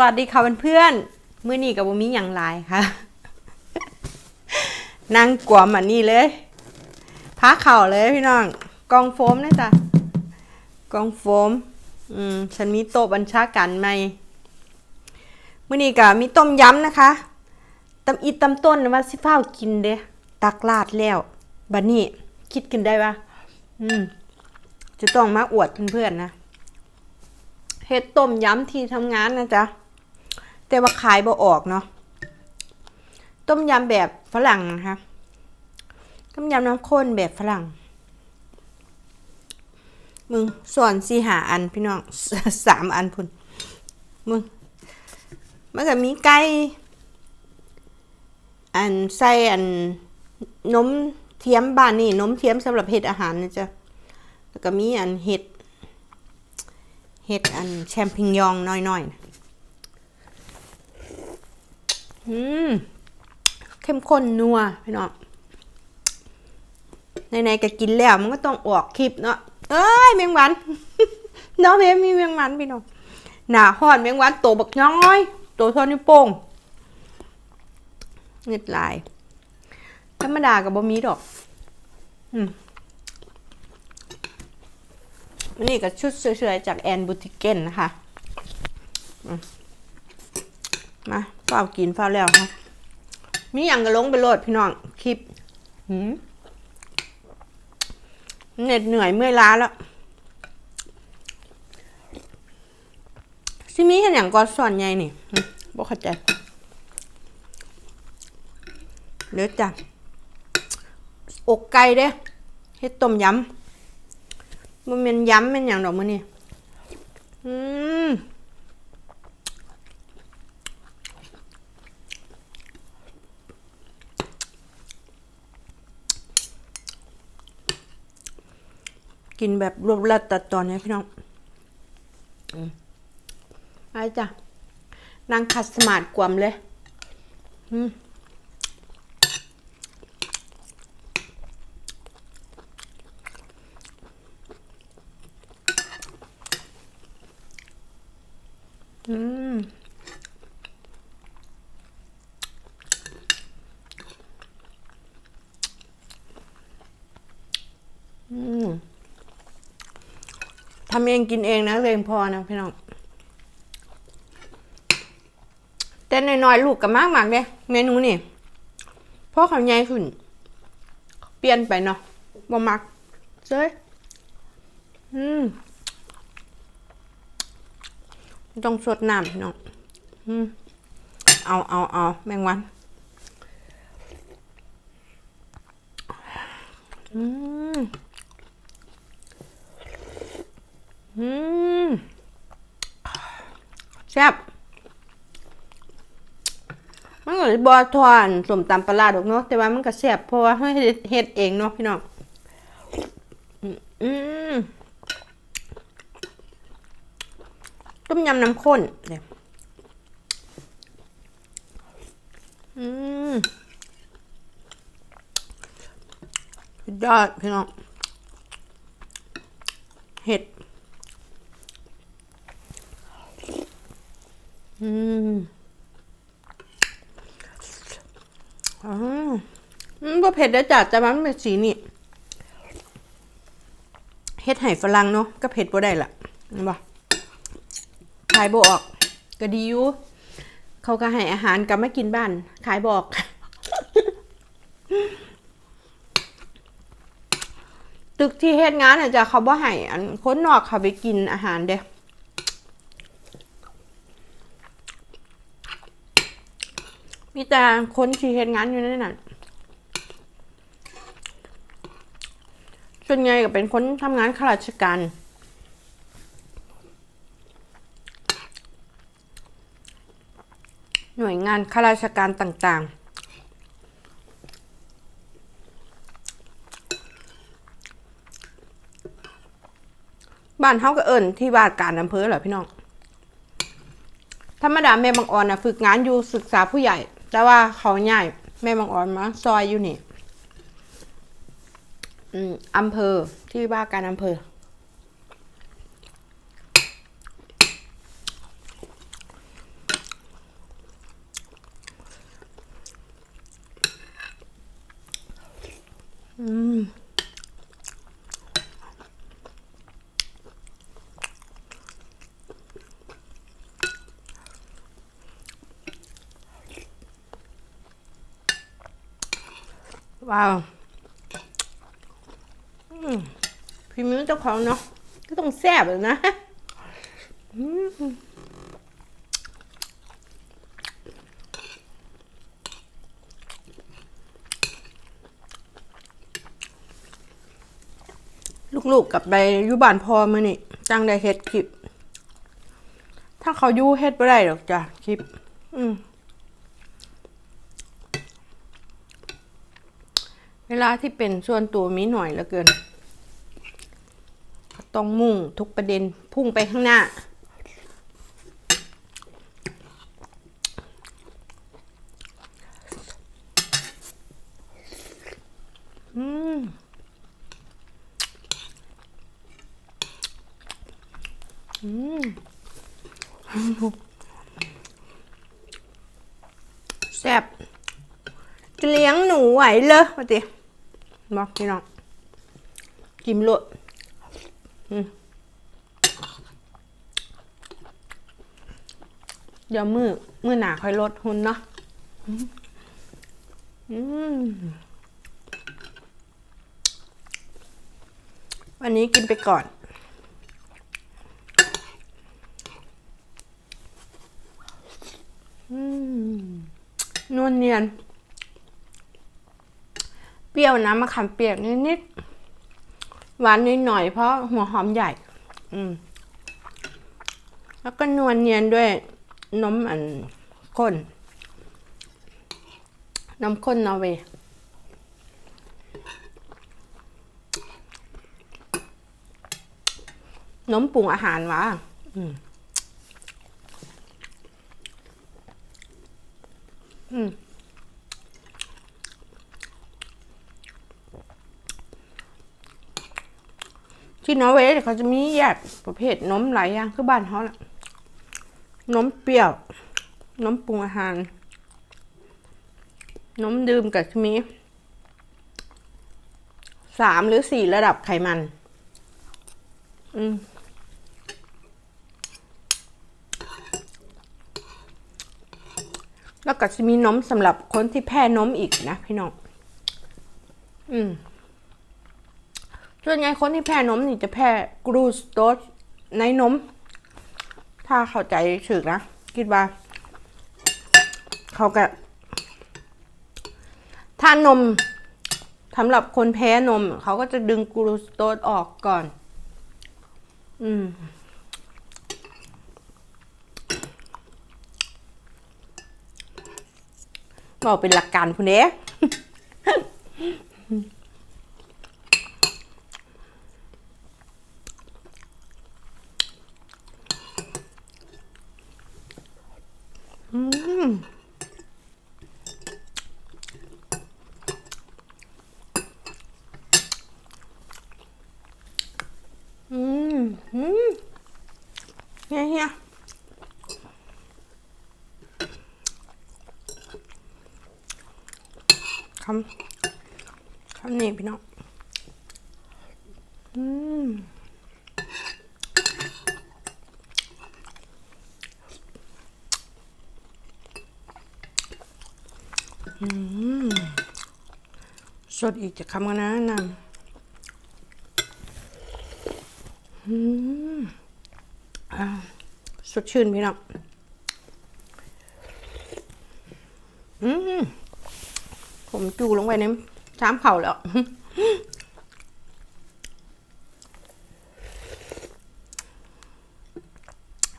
วัสดีค่ะเพื่อนๆมื้อนี้กับบ่มีหยังหลายค่ะ นั่งกวมอันนี้เลยพักเข่าเลยพี่น้อง กองโฟมนะจ๊ะกองโฟม อืม ฉันมีโต๊ะบัญชาการใหม่มื้อนี้ก็มีต้มยำนะคะตำอีตำต้นว่าสิฟ้ากินเด้ตักลาดแล้วบัดนี้คิดกันได้ปะอืม จะต้องมาอวดเพื่อนๆนะเฮ็ดต้มยำที่ทำงานนะจ๊ะ แต่ว่าขายบ่ออกเนาะต้มยำแบบฝรั่งนะคะต้มยำน้ำข้นแบบฝรั่ง มึงส่วนสี่หาอันพี่น้องสามอันพุ่นมึงมันก็มีไก่อันใส่อันนมเทียมบ้านนี่นมเทียมสำหรับเฮ็ดอาหารนะจ๊ะแล้วก็มีอันเห็ดเห็ดอันแชมพิญญองน้อยๆนะ อืมเข้มข้นนัวพี่น้องไหนๆก็กินแล้วมันก็ต้องออกคลิปเนาะเอ้ยแมงวันน้องเพมีแมงวันพี่น้องหนาหอนแมงวันโตบักน้อยโตเท่านิ้วโป้งเง็ดลายธรรมดากับบะมีดอก อืมนี่ก็ชุดสวยๆจากแอนบูติเกนนะคะมมา เฝ้ากินเฝ้าแล้วค่ะมีอย่างก็ลงไปโหลดพี่น้องคลิปเหน็ดเหนื่อยเมื่อยล้าแล้วซิมีเห็นอย่างก็สอนใหญ่นี่หืมบ่เข้าใจเดี๋ยวจ้ะอกไก่เด้เฮ็ดต้มยำมันเป็นยำเป็นอย่างดอกมือนี่อืม กินแบบรวบรัดตัดตอนนี้พี่น้องอืมไปจ้ะนางคัดสมาร์ทกวมเลย อืม อืม อืมทำเองกินเองนะเองพอนะพี่น้องแต่น้อยๆลูกกับมากมากๆเด้เมนูนี่พราะเขาใหญ่ขึ้น เปลี่ยนไปเนาะบ่มักเจ้ยอืมต้องสดน้ำพี่น้องอืมเอาเอาเอาแมงวันอืม อืม แซ่บมันก็บอทอนสมตำปลาดอกเนาะแต่ว่ามันก็แซ่บเพราะว่าเฮ็ดเฮ็ดเองเนาะพี่น้องอืมอืมต้มยำน้ำข้นเดี๋ยอืมยอดพี่น้องเห็ด อืมอ๋ออืมก็เผ็ดได้จัดแต่มันเป็นสีนี่เห็ดไห่ฝรั่งเนาะก็เผ็ดบ่ได้ละเห็นปะขายบออก ก็ดีอยู่เขาก็ให้อาหารกับมากินบ้าน ขายบอกตึกที่เฮ็ดงานอาจจะเขาบ่ให้อันคนนอกเขาไปกินอาหารเด้ มีแต่คนที่เฮ็ดงานอยู่ในนั้นส่วนใหญ่ก็เป็นคนทำงานข้าราชการหน่วยงานข้าราชการต่าง ๆบ้านเฮาก็เอิ้นที่ว่าการอำเภอเหรอพี่น้อง ธรรมดาแม่บางออนนะฝึกงานอยู่ศึกษาผู้ใหญ่ แต่ว่าเขาใหญ่แม่บางอ่อนมาซอยอยู่นี่อำเภอที่ว่าการอำเภอ อืม ว้าวอืมพี่มือเจ้าของเนาะก็ต้องแซ่บเลยนะลูกๆกลับไปยู่บ้านพอมานี่จังได้เฮ็ดคลิป ถ้าเขายู่เฮ็ดไม่ได้หรอกจ้ะคลิป อืม เวลาที่เป็นส่วนตัวมีหน่อยเหลือเกิน ต้องมุ่งทุกประเด็นพุ่งไปข้างหน้า อืมอืมแซ่บจะเลี้ยงหนูไหวเลยมาติ บอกพี่น้องกิมโลดอืมเดี๋ยวมือมือหนาค่อยลดหุ่นเนาะอืมอืมวันนี้กินไปก่อน อืมนวลเนียนเปรี้ยวน้ำมะขามเปียกนิดๆหวานนิดหน่อยเพราะหัวหอมใหญ่ อืม แล้วก็นวลเนียนด้วยนมอันข้นน้ำข้นนอร์เวย์นมปรุงอาหารวะอืม อืม ที่นอร์เวย์เขาจะมีแยกประเภทนมหลายอย่างคือบ้านเขาแหละนมเปรี้ยวนมปรุงอาหารนมดื่มกับมีสามหรือสี่ระดับไขมัน อืมแล้วก็จะมีนมสำหรับคนที่แพ้นมอีกนะพี่น้อง อืม ส่วนใหญ่คนที่แพ้นมนี่จะแพ้กรูสโตสในนม ถ้าเข้าใจถึกนะ คิดว่า เขาก็ถ้านมสำหรับคนแพ้นม เขาก็จะดึงกรูสโตสออกก่อน อืมบอกเป็นหลักการคุณเด้ อืมอืมอืม เฮียเฮียคำคำนี้พี่น้องอืมสดอีกจะคำกันนะนำอืมอ่า สดชื่นพี่น้องอืมผมจูลงไปในชามเข่าแล้ว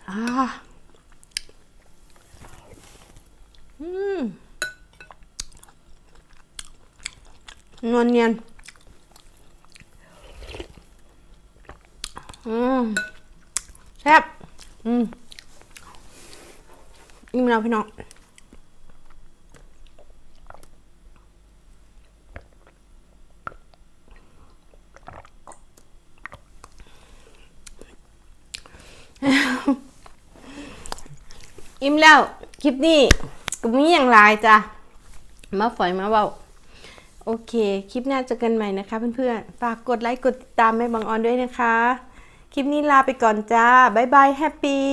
อ่า อืม นวลเนียน อืมแซ่บอืมอิ่มแล้วพี่น้องอิ่มแล้ว คลิปนี้ก็มีอย่างไรจ้ะ มาฝอยมาเบาโอเค คลิปหน้าเจอกันใหม่นะคะเพื่อนๆ ฝากกดไลค์กดติดตามแม่บางออนด้วยนะคะ คลิปนี้ลาไปก่อนจ้า บ๊ายบายแฮปปี้